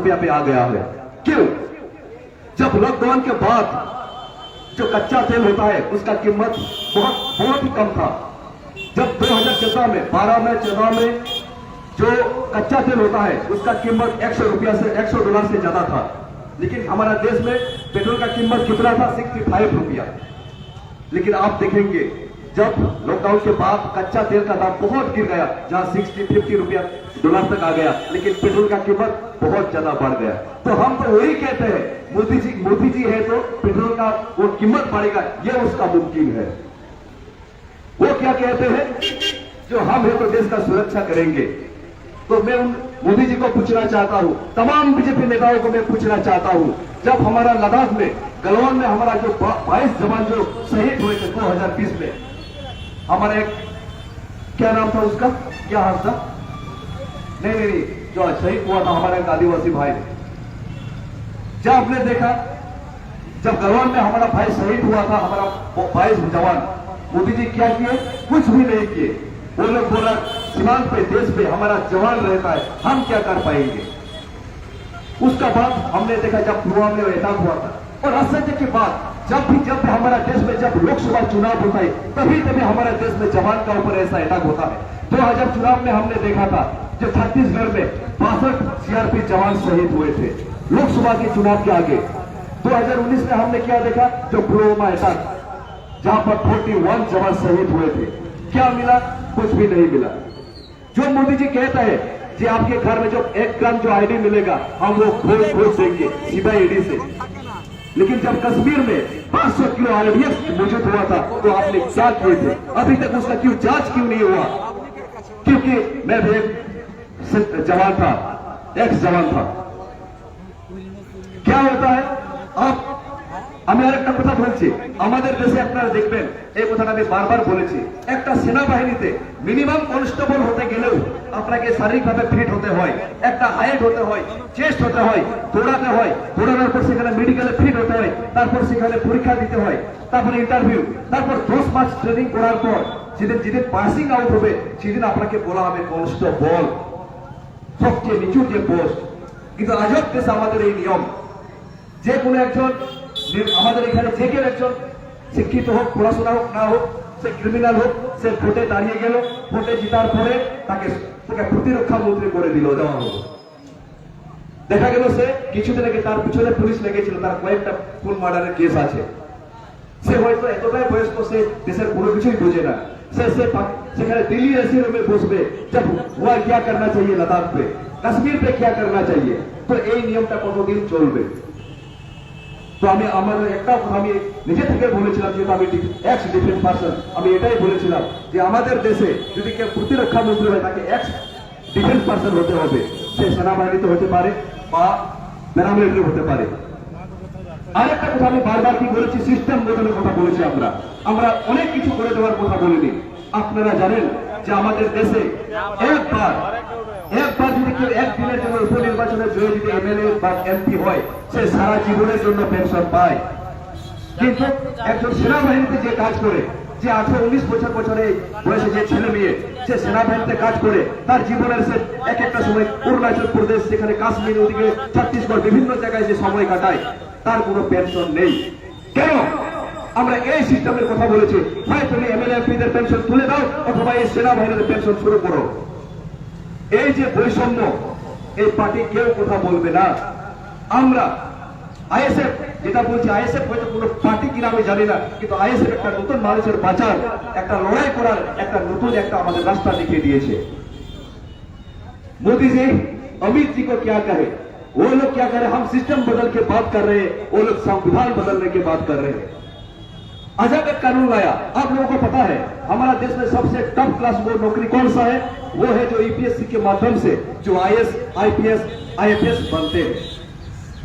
रुपया पे आ गया है। क्यों? जब लॉकडाउन के बाद जो कच्चा तेल होता है, उसका कीमत बहुत बहुत ही कम था। जब 2014 में 12 में 14 में जो कच्चा तेल होता है, उसका कीमत 100 रुपया से 100 डॉलर से ज़्यादा था। लेकिन हमारा देश में पेट्रोल का कीमत कितना था? 65 रुपया। लेकिन आप देखेंगे जब लॉकडाउन के बाद कच्चा तेल का दाम बहुत गिर गया, जहाँ 60 50 रुपया डॉलर तक आ गया, लेकिन पेट्रोल का कीमत बहुत ज़्यादा बढ़ गया। तो हम तो वही कहते हैं, मोदी जी मोदी जी है तो पेट्रोल का वो कीमत बढ़ेगा, ये उसका मुमकिन है। वो क्या कहते हैं? जो हम है तो देश का सुरक्षा करेंगे। तो मैं उन मोदी जी को पूछना चाहता हूँ, तमाम बीजेपी नेताओं को मैं पूछना चाहता हूँ, जब हमारा लद्दाख में, गलवान में हमारा जो बाईस जवान जो शहीद हुए थे 2020 में हमारा क्या नाम था उसका? क्या हादसा नहीं नहीं नहीं, जो शहीद हुआ था हमारे आदिवासी भाई जब आपने देखा, जब गलवान में हमारा भाई शहीद हुआ था, हमारा बाईस जवान, मोदी जी क्या किए? कुछ भी नहीं किए। वो लोग बोला सीमांत पे, देश पे हमारा जवान रहता है, हम क्या कर पाएँगे? उसका बाद हमने देखा, जब पुलवामा में अटैक हुआ था। और आश्चर्य के बात जब भी जब भी हमारा देश में जब लोकसभा चुनाव होता है, तभी तभी हमारे देश में जवान का ऊपर ऐसा अटैक होता है। दो हज़ार चुनाव में हमने देखा था, जो छत्तीसगढ़ में बासठ सीआरपी जवान शहीद हुए थे, लोकसभा के चुनाव के आगे। 2019 में हमने क्या देखा, जो पुलवामा अटैक जहाँ पर 41 जवान शहीद हुए थे। क्या मिला? कुछ भी नहीं मिला। जो मोदी जी कहता है कि आपके घर में जो एक ग्राम जो आईडी मिलेगा, हम वो खोज खोज देंगे सीधा ईडी से। लेकिन जब कश्मीर में 500 किलो आरडीएक्स मौजूद हुआ था तो आपने क्या किए थे। अभी तक उसका क्यों जाँच क्यों नहीं हुआ? क्योंकि मैं भी एक जवान था एक्स जवान था। क्या होता है? आप আমি আর একটা কথা বলছি। আমাদের দেশে আপনারা দেখবেন, এই কথাটা আমি বারবার বলেছি। একটা সেনাবাহিনীতে মিনিমাম কনস্টেবল হতে গেলেও আপনাকে শারীরিকভাবে ফিট হতে হয়, একটা হাইট হতে হয় চেস্ট হতে হয়, দৌড়াতে হয়। দৌড়ানোর পর সেখানে মেডিকেলে ফিট হতে হয়, তারপর সেখানে পরীক্ষা দিতে হয়, তারপরে ইন্টারভিউ তারপর দশ মাস ট্রেনিং করার পর যেদিন যেদিন পাসিং আউট হবে, সেদিন আপনাকে বলা হবে কনস্টেবল সবচেয়ে নিচু যে পোস্ট কিন্তু আজব দেশ আমাদের এই নিয়ম। যে কোনো একজন আমাদের এখানে যে কেউ একজন শিক্ষিত হোক, পড়াশোনা হোক, না হোক, সে ক্রিমিনাল হোক, সে ভোটে দাঁড়িয়ে গেল, ভোটে জিতার পরে তাকে তাকে প্রতিরক্ষা মন্ত্রী করে দিল, দেওয়া দেখা গেল সে কিছুদিন আগে তার পিছনে পুলিশ লেগেছিল, তার কয়েকটা ফুল মার্ডারের কেস আছে। সে হয়তো এতটাই বয়স্ক, সে দেশের কোনো কিছুই বোঝে না। সে সে সেখানে দিল্লি এসি রুমে বসবে জব ওয়া কিয়া করনা চাইয়ে, লাদাখ পে, কাশ্মীর পে কিয়া করনা চাইয়ে। তো এই নিয়মটা কতদিন চলবে? তো আমি আমার একটা কথা আমি নিজে থেকে বলেছিলাম যেহেতু আমি এক্স ডিফেন্স পার্সন আমি এটাই বলেছিলাম যে আমাদের দেশে যদি কেউ প্রতিরক্ষা মন্ত্রী হয়, তাকে এক্স ডিফেন্স পার্সন হতে হবে। সে সেনাবাহিনীতে হতে পারে বা প্যারামিলিটারি হতে পারে। আরেকটা কথা আমি বারবার কি বলেছি সিস্টেম বদলের কথা বলেছি আমরা। আমরা অনেক কিছু করে দেওয়ার কথা বলিনি। আপনারা জানেন যে আমাদের দেশে একবার একবার যদি কেউ একদিনের জন্য উপনির্বাচনে জয়ে যদি এমএলএ বা এমপি হয়, সে সারা জীবনের জন্য পেনশন পায়। কিন্তু একজন সেনাবাহিনীতে যে কাজ করে, যে আঠারো উনিশ বছর বছরে বয়সে যে ছেলে মেয়ে সে সেনাবাহিনীতে কাজ করে, তার জীবনের সে এক একটা সময় অরুণাচল প্রদেশ সেখানে কাশ্মীর, ওদিকে ছত্তিশগড়, বিভিন্ন জায়গায় যে সময় কাটায়, তার কোনো পেনশন নেই। কেন? আমরা এই সিস্টেমের কথা বলেছি। হয় তুমি এমএলএ পেনশন তুলে দাও, অথবা এই সেনাবাহিনীর পেনশন শুরু করো। এই যে বৈষম্য এই পার্টি কেউ কথা বলবে না আমরা আইএসএফ যেটা বলছি আইএসএফ হয়তো কোনো পার্টি কিনা আমি জানি না কিন্তু আইএসএফ একটা নতুন মানুষের বাঁচার একটা লড়াই করার একটা নতুন একটা আমাদের রাস্তা দেখিয়ে দিয়েছে मोदी जी अमित जी को क्या कहे वो लोग क्या करे हम सिस्टम बदल के बात कर रहे हैं वो लोग संविधान बदलने की बात कर रहे हैं आजाद एक कानून लाया आप लोगों को पता है हमारा देश में सबसे टॉप क्लास वो नौकरी कौन सा है वो है जो यूपीएससी के माध्यम से जो आईएएस आईपीएस आईएफएस बनते हैं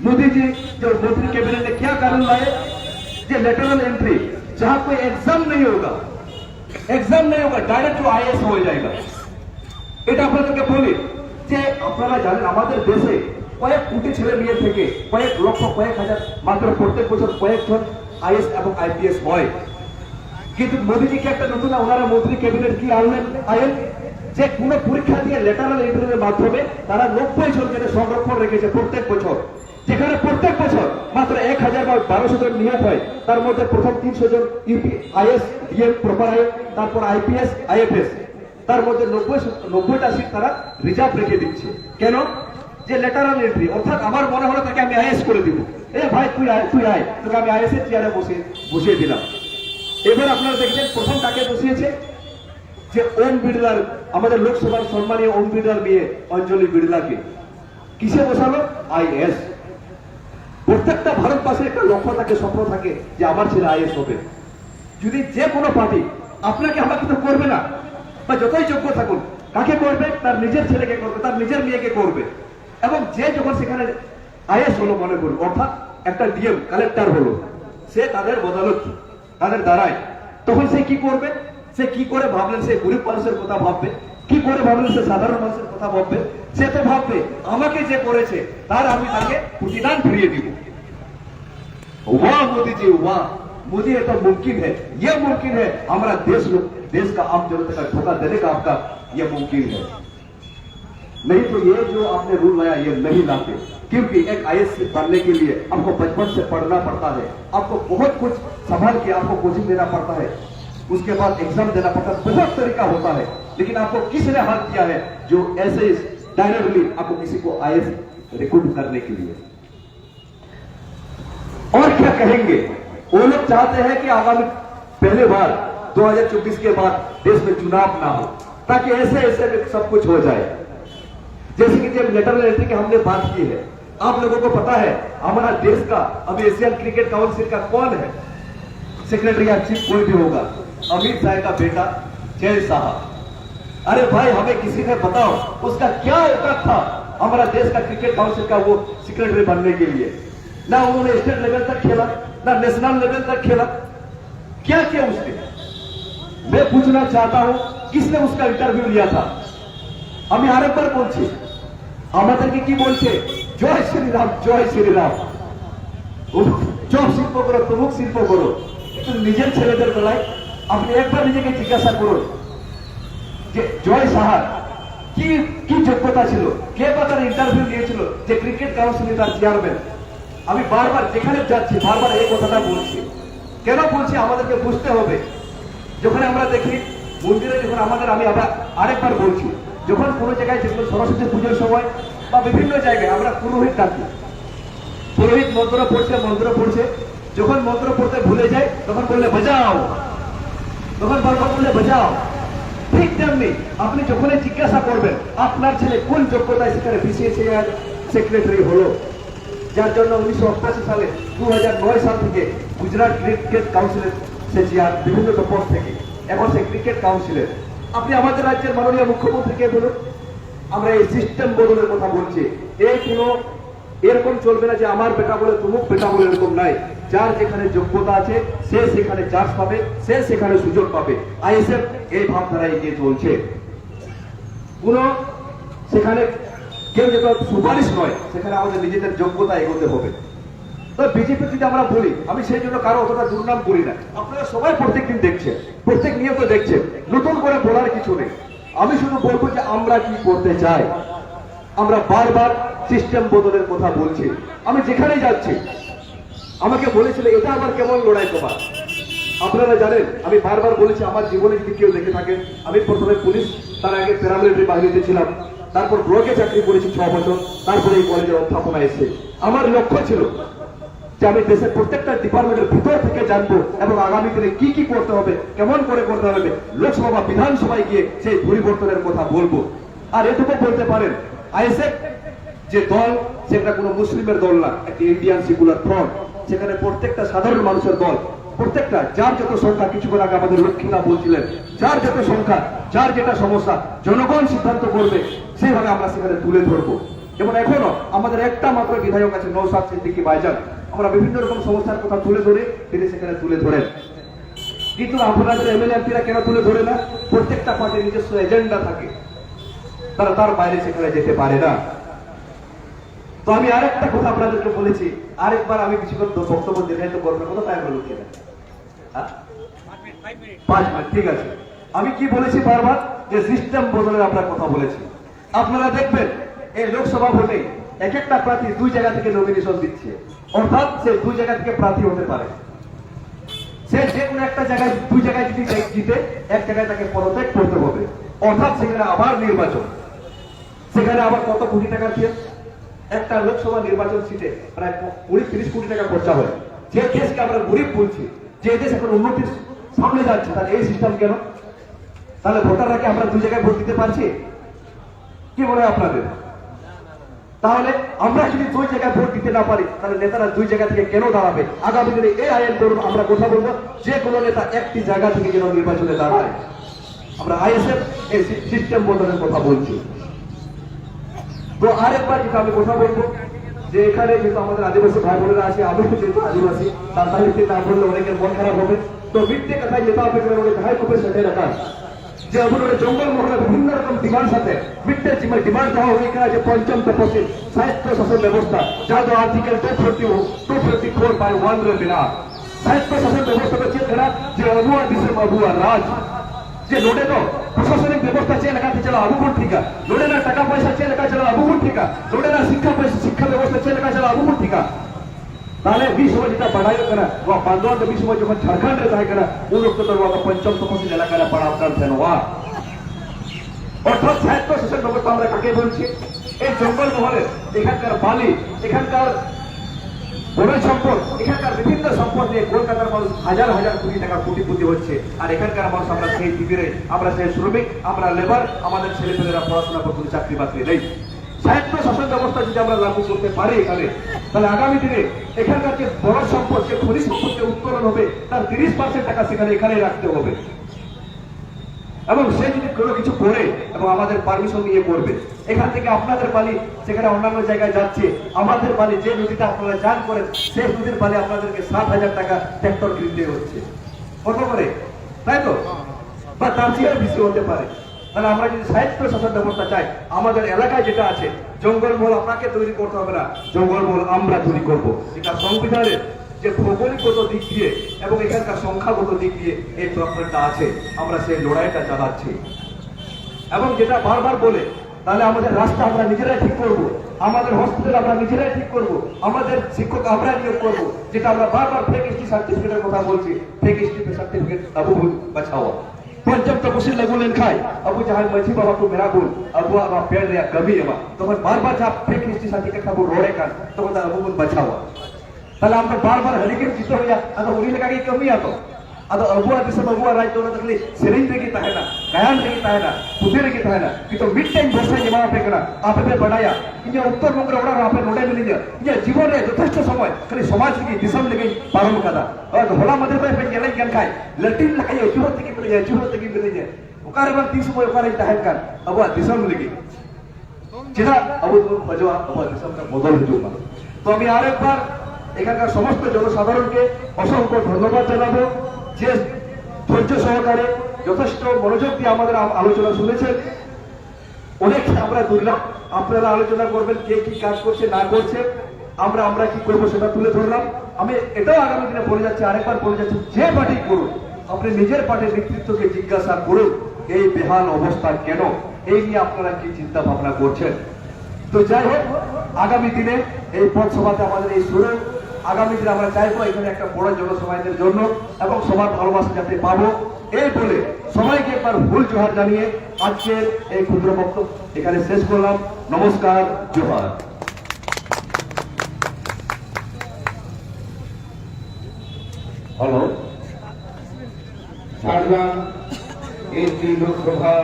मोदी जी जो मंत्री कैबिनेट ने क्या कानून लाए जो लेटरल एंट्री जहां कोई एग्जाम नहीं होगा एग्जाम नहीं होगा डायरेक्ट जो आईएएस हो जाएगा এটা আপনাদেরকে বলি যে আপনারা জানেন আমাদের দেশে কয়েক কোটি ছেলে মেয়ে থেকে কয়েক লক্ষ কয়েক হাজার মাত্র প্রত্যেক বছর কয়েকজন আইএস এবং আইপিএস হয় কিন্তু মোদীজিকে একটা নতুন ওনারা মন্ত্রী ক্যাবিনেট কি আনলেন? আইন যে কোনো পরীক্ষা দিয়ে লেটারাল ইন্টারভিউর মাধ্যমে তারা নব্বই জনকে সংরক্ষণ রেখেছে প্রত্যেক বছর। যেখানে প্রত্যেক বছর মাত্র এক হাজার বা বারোশো জন নিয়োগ হয়, তার মধ্যে প্রথম তিনশো জন UP IAS, DM proper I তারপর আইপিএস, আইএফএস। তার মধ্যে নব্বই নব্বইটা সিট তারা রিজার্ভ রেখে দিচ্ছে। কেন? যে লেটারাল এন্ট্রি অর্থাৎ আমার মনে হলো তাকে আমি আইএস করে দিব। আমাদের লোকসভার সম্মানীয় ওম বিড়লার অঞ্জলি বিড়লাকে। কিসে বসালো? আইএস। প্রত্যেকটা ভারতবাসীর একটা লক্ষ্য থাকে, স্বপ্ন থাকে, যে আমার ছেলে আইএস হবে। যদি যে কোনো পার্টি আপনাকে আমাকে তো করবে না, বা যতই যোগ্য থাকুন, কাকে করবে? তার নিজের ছেলেকে করবে, তার নিজের মেয়েকে করবে। এবং যে যখন সেখানে আইএস হলো মনে করুন অর্থাৎ একটা ডিএম কালেক্টর হলো সে তাদের বদলত তাদের দ্বারায় তখন সে কি করবে সে কি করে ভাবলেন সে গরিব মানুষের কথা ভাববে কি করে ভাবলেন সে সাধারণ মানুষের কথা ভাববে সে তো ভাববে আমাকে যে করেছে তার আমি তাকে প্রতিদান ফিরিয়ে দিব वाह मोदी जी वाह मोदी ये तो मुमकिन है ये मुमकिन है हमारा देश लोग देश का आम जनता का धोखा देने का आपका ये मुमकिन है नहीं तो ये जो आपने रूल लाया, ये नहीं लाते। क्योंकि एक आईएएस बनने के लिए आपको बचपन से पढ़ना पड़ता है। आपको बहुत कुछ संभाल के आपको कोचिंग देना पड़ता है। उसके बाद एग्ज़ाम देना पड़ता है। बहुत तरीका होता है। लेकिन आपको किसने हाथ किया है जो ऐसे डायरेक्टली आपको किसी को आईएएस रिक्रूट करने के लिए? और क्या कहेंगे? वो लोग चाहते हैं कि आगामी पहले बार 2024 के बाद देश में चुनाव ना हो, ताकि ऐसे ऐसे सब कुछ हो जाए। जैसे कि जब लेटर लेटर की हमने बात की है, आप लोगों को पता है, हमारा देश का, अब एशियन क्रिकेट काउंसिल का कौन है? सेक्रेटरी या चीफ कोई भी होगा। अमित शाह का बेटा, जय साहब अरे भाई, हमें किसी ने बताओ, उसका क्या औकात था? हमारा देश का क्रिकेट काउंसिल का वो सेक्रेटरी बनने के लिए। ना उन्होंने स्टेट लेवल तक खेला, ना नेशनल लेवल तक खेला। क्या किया उसने? मैं पूछना चाहता हूँ, किसने उसका इंटरव्यू लिया था? हम यहाँ पर पहुँची আমাদেরকে কি বলছে? জয় শ্রীরাম জয় শ্রীরাম। চপ শিল্প করো, তমুক শিল্প করো। কিন্তু নিজের ছেলেদের বেলায় আপনি একবার নিজেকে জিজ্ঞাসা করুন যে, জয় সাহার, কি কি যোগ্যতা ছিল? কে বা তার ইন্টারভিউ নিয়েছিল? যে ক্রিকেট কাউন্সিলে তার চেয়ারম্যান আমি বারবার যেখানে যাচ্ছি, বারবার এই কথাটা বলছি। কেন বলছি? আমাদেরকে বুঝতে হবে। যখন আমরা দেখি, মন্দিরে যখন আমাদের, আমি আবার আরেকবার বলছি যখন কোনো জায়গায় যেগুলো সরস্বতী পুজোর সময় বা বিভিন্ন জায়গায় আমরা পুরোহিত ডাকি। পুরোহিত মন্ত্র পড়ছে মন্ত্র পড়ছে। যখন মন্ত্র পড়তে ভুলে যায়, তখন বললে, বাজাও। তখন বারবার বললে, বাজাও। ঠিক তেমনি আপনি যখনই জিজ্ঞাসা করবেন, আপনার ছেলে কোন যোগ্যতায় সেখানে বিসিএসিআর সেক্রেটারি হলো? যার জন্য উনিশশো অষ্টাশি সালে দু হাজার নয় সাল থেকে গুজরাট ক্রিকেট কাউন্সিলের সে চেয়ার বিভিন্ন পদ থেকে, এখন সে ক্রিকেট কাউন্সিলের। আপনি আমাদের রাজ্যের মাননীয় মুখ্যমন্ত্রীকে বলুন, আমরা এই সিস্টেম বদলের কথা বলছি। এই কোনো এরকম চলবে না যে আমার বেটা বলে তুমুক বেটা বলে এরকম নাই। যার যেখানে যোগ্যতা আছে, সে সেখানে চান্স পাবে, সে সেখানে সুযোগ পাবে। আইএসএফ এই ভাবধারা এগিয়ে চলছে। কোন, সেখানে কেউ যেটা সুপারিশ নয়, সেখানে আমাদের নিজেদের যোগ্যতা এগোতে হবে। বিজেপি যদি আমরা বলি, আমি সেই জন্য কারও অতটা দুর্নাম করি না। আপনারা সবাই প্রত্যেকদিন দেখছেন, প্রত্যেক নিয়ত দেখছেন, নতুন করে বলার কিছু নেই। আমি শুধু বলব যে আমরা কি করতে চাই? আমরা বারবার সিস্টেম বদলের কথা বলছি। আমি যেখানেই যাচ্ছি, আমাকে বলেছিল, এটা কেমন লড়াই তোমার? আপনারা জানেন, আমি বারবার বলেছি, আমার জীবনে যদি কেউ দেখে থাকেন আমি প্রথমে পুলিশ, তার আগে প্যারামিলিটারি বাহিনীতে ছিলাম, তারপর ব্লকে চাকরি করেছি ছ বছর, তারপরে এই কলেজের অধ্যাপনা এসে আমার লক্ষ্য ছিল আমি দেশের প্রত্যেকটা ডিপার্টমেন্টের ভিতর থেকে জানব এবং আগামী দিনে কি কি করতে হবে, কেমন করে করতে হবে, লোকসভা বা বিধানসভায় গিয়ে সেই পরিবর্তনের কথা বলব। আর এটুকু বলতে পারেন, আইএসএফ যে দল সেটা কোনো মুসলিমের দল না, একটি ইন্ডিয়ান সিকুলার ফ্রন্ট সেখানে প্রত্যেকটা সাধারণ মানুষের দল, প্রত্যেকটা, যার যত সংখ্যা কিছুক্ষণ আগে আমাদের লক্ষ্মীরা বলছিলেন, যার যত সংখ্যা, যার যেটা সমস্যা, জনগণ সিদ্ধান্ত করবে, সেইভাবে আমরা সেখানে তুলে ধরবো। এবং এখনও আমাদের একটা মাত্র বিধায়ক আছে নৌসাদ সিদ্দিকি বাইজান আমরা বিভিন্ন রকম সমস্যার কথা তুলে ধরে তিনি সেখানে তুলে ধরেন। কিন্তু আপনাদের এমএলএ এমপিরা কেন তুলে ধরে না? প্রত্যেকটা পার্টির নিজস্ব এজেন্ডা থাকে। তারা তার বাইরে সেখানে যেতে পারে না। তো আমি আরেকটা কথা আপনাদেরকে বলেছি, আরেকবার আমি কিছুক্ষণ বক্তব্য দীর্ঘায়িত করব না কত টাইম হলো কেন পাঁচ মিনিট, ঠিক আছে। আমি কি বলেছি বারবার? যে সিস্টেম বদলের আপনার কথা বলেছি। আপনারা দেখবেন, এই লোকসভা ভোটে এক একটা প্রার্থী দুই জায়গা থেকে নমিনেশন দিচ্ছে। অর্থাৎ সে দুই জায়গা থেকে প্রার্থী হতে পারে। সে যে কোনো একটা জায়গায় দুই জায়গায় যদি জিতে, এক জায়গায় তাকে পদত্যাগ করতে হবে। অর্থাৎ সেখানে আবার নির্বাচন। সেখানে আবার কত কোটি টাকা দিয়ে একটা লোকসভা নির্বাচন সিটে প্রায় কুড়ি তিরিশ কোটি টাকা খরচা হয়। যে দেশকে আমরা গরিব বলছি, যে দেশ এখন উন্নতির সামনে যাচ্ছে, তাহলে এই সিস্টেম কেন? তাহলে ভোটাররা কি আমরা দুই জায়গায় ভোট দিতে পারছি? কি হয় আপনাদের? তাহলে আমরা যদি দুই জায়গায় ভোট দিতে না পারি, তাহলে নেতারা দুই জায়গা থেকে কেন দাঁড়াবে? আগামী দিনে এই আইন করুন আমরা কথা বলব, যে কোনো নেতা একটি জায়গা থেকে যেন নির্বাচনে দাঁড়ায়। আমরা আইএসএফ এই সিস্টেম বদলের কথা বলছি। তো আরেকবার যেটা আমি কথা বলব, যে এখানে যেহেতু আমাদের আদিবাসী ভাই বোনেরা আছে, আমি যেহেতু আদিবাসী, তার সাহিত্যে না বললে অনেকের মন খারাপ হবে। তো মিথ্যে কথায় যেতে হবে অনেক ভাই খুবই সেটে রাখা যে আপনারা জঙ্গল মহলে বিভিন্ন রকম ডিমান্ড সাথে মিথ্যে জিমে ডিমান্ড দেওয়া হয়ে গেছে যে পঞ্চম তপসিল সাহিত্য শাসন ব্যবস্থা, যার article two forty two forty four by one রে বিনা। সাহিত্য শাসন ব্যবস্থাটা চেয়ে করা যে অবুয়া দিশে অবুয়া রাজ। যে লোডে তো প্রশাসনিক ব্যবস্থা চেয়ে লেখা চলো আবুকুর ঠিকা লোডে না টাকা পয়সা চেয়ে লেখা চলো আবুকুর ঠিকা লোডে না শিক্ষা পয়সা শিক্ষা ব্যবস্থা চেয়ে লেখা চলো আবুকুর ঠিকা তাহলে বিশ যেটা বাড়াই করা। বা পান্দোয়ান বিশ যখন ঝাড়খণ্ডে থাকে করা তো পঞ্চম তপসিল এলাকায় পড়া আপনার ফেনোয়া অর্থাৎ সাহিত্য ব্যবস্থা আমরা কাকে বলছি? এই জঙ্গল মহলে এখানকার বালি, এখানকার বনজ সম্পদ, এখানকার বিভিন্ন সম্পদ নিয়ে কলকাতার মানুষ হাজার হাজার কোটি টাকা কোটিপতি হচ্ছে। আর এখানকার মানুষ আমরা সেই দিদিরে আমরা সেই শ্রমিক, আমরা লেবার, আমাদের ছেলেপেলেরা পড়াশোনা করতে চাকরি বাকরি নেই। সাহিত্য শাসন ব্যবস্থা যদি আমরা লাগু করতে পারি এখানে তাহলে আগামী দিনে এখানকার যে বড় সম্পদ যে খনিজ সম্পদ যে উত্তোলন হবে তার তিরিশ পার্সেন্ট টাকা সেখানে এখানেই রাখতে হবে। এবং সে যদি কোনো কিছু করে এবং আমাদের পারমিশন নিয়ে করবে এখান থেকে আপনাদের বালি সেখানে অন্যান্য জায়গায় যাচ্ছে আমাদের বালি যে নদীটা আপনারা চান করেন সেই নদীর বালি আপনাদেরকে সাত হাজার টাকা ট্র্যাক্টর কিনতে হচ্ছে। কত করে তাই তো? বা তার চেয়ে বেশি হতে পারে। তাহলে আমরা যদি সাহিত্য শাসন ব্যবস্থা চাই, আমাদের এলাকায় যেটা আছে, জঙ্গলমহল আপনাকে তৈরি করতে হবে না, জঙ্গলমহল আমরা তৈরি করব। এটা সংবিধানের যে ভৌগোলিকগত দিক দিয়ে এবং এখানকার সংখ্যাগত দিক দিয়ে এই প্রশ্নটা আছে। আমরা সেই লড়াইটা চালাচ্ছি। এবং যেটা বারবার বলে, তাহলে আমাদের রাস্তা আমরা নিজেরাই ঠিক করব, আমাদের হসপিটাল আমরা নিজেরাই ঠিক করব, আমাদের শিক্ষক আমরা নিয়োগ করব, যেটা আমরা বারবার ফেক সার্টিফিকেটের কথা বলছি ফেক সার্টিফিকেট আবু বাছাওয়া পঞ্চম তপসিল লেগুলেন খাই আবু জাহাল মাঝি বাবা তো মেরা গুল আবু আবা পেড় রে গবি এবা তখন বারবার যা ফেক সাথে সার্টিফিকেট খাব রোড়ে কান তখন আবু আবু বাঁচাও। তাহলে আমরা বারবার হরিকেন চিত্ত হইয়া আদᱚ উনি কি কমি আতো। ᱟᱫᱚ ᱟᱵᱚᱣᱟᱜ ᱫᱤᱥᱚᱢ ᱟᱵᱚᱣᱟᱜ ᱨᱟᱡᱽ ᱫᱚ ᱚᱱᱟ ᱫᱚ ᱠᱷᱟᱹᱞᱤ ᱥᱮᱨᱮᱧ ᱨᱮᱜᱮ ᱛᱟᱦᱮᱱᱟ ᱜᱟᱭᱟᱱ ᱨᱮᱜᱮ ᱛᱟᱦᱮᱱᱟ ᱯᱩᱛᱷᱤ ᱨᱮᱜᱮ ᱛᱟᱦᱮᱱᱟ ᱠᱤᱱᱛᱩ ᱢᱤᱫᱴᱮᱱ ᱵᱷᱚᱨᱥᱟᱧ ᱮᱢᱟᱯᱮ ᱠᱟᱱᱟ ᱟᱯᱮ ᱯᱮ ᱵᱟᱰᱟᱭᱟ ᱤᱧᱟᱹᱜ ᱩᱛᱛᱚᱨ ᱵᱚᱝᱜᱚ ᱨᱮ ᱚᱲᱟᱜ ᱨᱮ ᱟᱯᱮ ᱱᱚᱰᱮ ᱢᱤᱱᱟᱹᱧᱟ ᱤᱧᱟᱹᱜ ᱡᱤᱵᱚᱱ ᱨᱮ ᱡᱚᱛᱷᱮᱥᱴᱚ ᱥᱚᱢᱚᱭ ᱠᱷᱟᱹᱞᱤ ᱥᱚᱢᱟᱡᱽ ᱞᱟᱹᱜᱤᱫ ᱫᱤᱥᱚᱢ ᱞᱟᱹᱜᱤᱫ ᱯᱟᱨᱚᱢ ᱠᱟᱫᱟ ᱟᱫᱚ ᱦᱚᱞᱟ ᱢᱟᱫᱷᱮᱨ ᱯᱮ ᱧᱮᱞᱮᱧ ᱠᱟᱱ ᱠᱷᱟᱡ ᱞᱟᱹᱴᱤᱱ ᱞᱮᱠᱷᱟᱡ ᱟᱹᱪᱩᱨᱚᱜ ᱛᱮᱜᱮ ᱢᱤᱱᱟᱹᱧᱟ ᱟᱹᱪᱩᱨᱚᱜ ᱛᱮᱜᱮ ᱢᱤᱱᱟᱹᱧᱟ ᱚᱠᱟᱨᱮ ᱵᱟᱝ ᱛᱤᱱ ᱥᱚᱢᱚᱭ ᱚᱠᱟᱨᱮᱧ ᱛᱟᱦᱮᱱ ᱠᱟᱱ ᱟᱵᱚᱣᱟᱜ ᱫᱤᱥᱚᱢ ᱞᱟᱹᱜᱤᱫ ᱪᱮᱫᱟᱜ ᱟᱵᱚ ᱫᱚᱵᱚᱱ ᱠᱷᱚᱡᱚᱜᱼᱟ ᱟᱵᱚᱣᱟᱜ ᱫᱤᱥᱚᱢ ᱨᱮ বদল হিজুক মা তো আমি আরেকবার এখানকার সমস্ত জনসাধারণকে অসংখ্য ধন্যবাদ জানাবো যে ধৈর্য সহকারে যথেষ্ট মনোযোগ দিয়ে আমাদের আলোচনা শুনেছেন, অনেক আমরা দুর্লভ আপনারা আলোচনা করবেন কে কি কাজ করছে, না করছে, আমরা আমরা কি করব সেটা তুলে ধরলাম। আমি এটাও আগামী দিনে বলে যাচ্ছি, আরেকবার বলে যাচ্ছি, যে পার্টি করুন, আপনি নিজের পার্টির নেতৃত্বকে জিজ্ঞাসা করুন, এই বেহাল অবস্থা কেন? এই নিয়ে আপনারা কি চিন্তা ভাবনা করছেন? তো যাই হোক, আগামী দিনে এই পথসভাতে আমাদের এই শুরু আগামী দিনে আমরা চাইব এখানে একটা বড় জনসমাজের জন্য এবং সবার ভালোবাসা যাতে পাবো। এই বলে সবাইকে একবার ভুল জোহার জানিয়ে আজকের এই ক্ষুদ্র বক্তব্য এখানে শেষ করলাম। নমস্কার, জোহার। হ্যালো। ঝাড়গ্রাম এই লোকসভা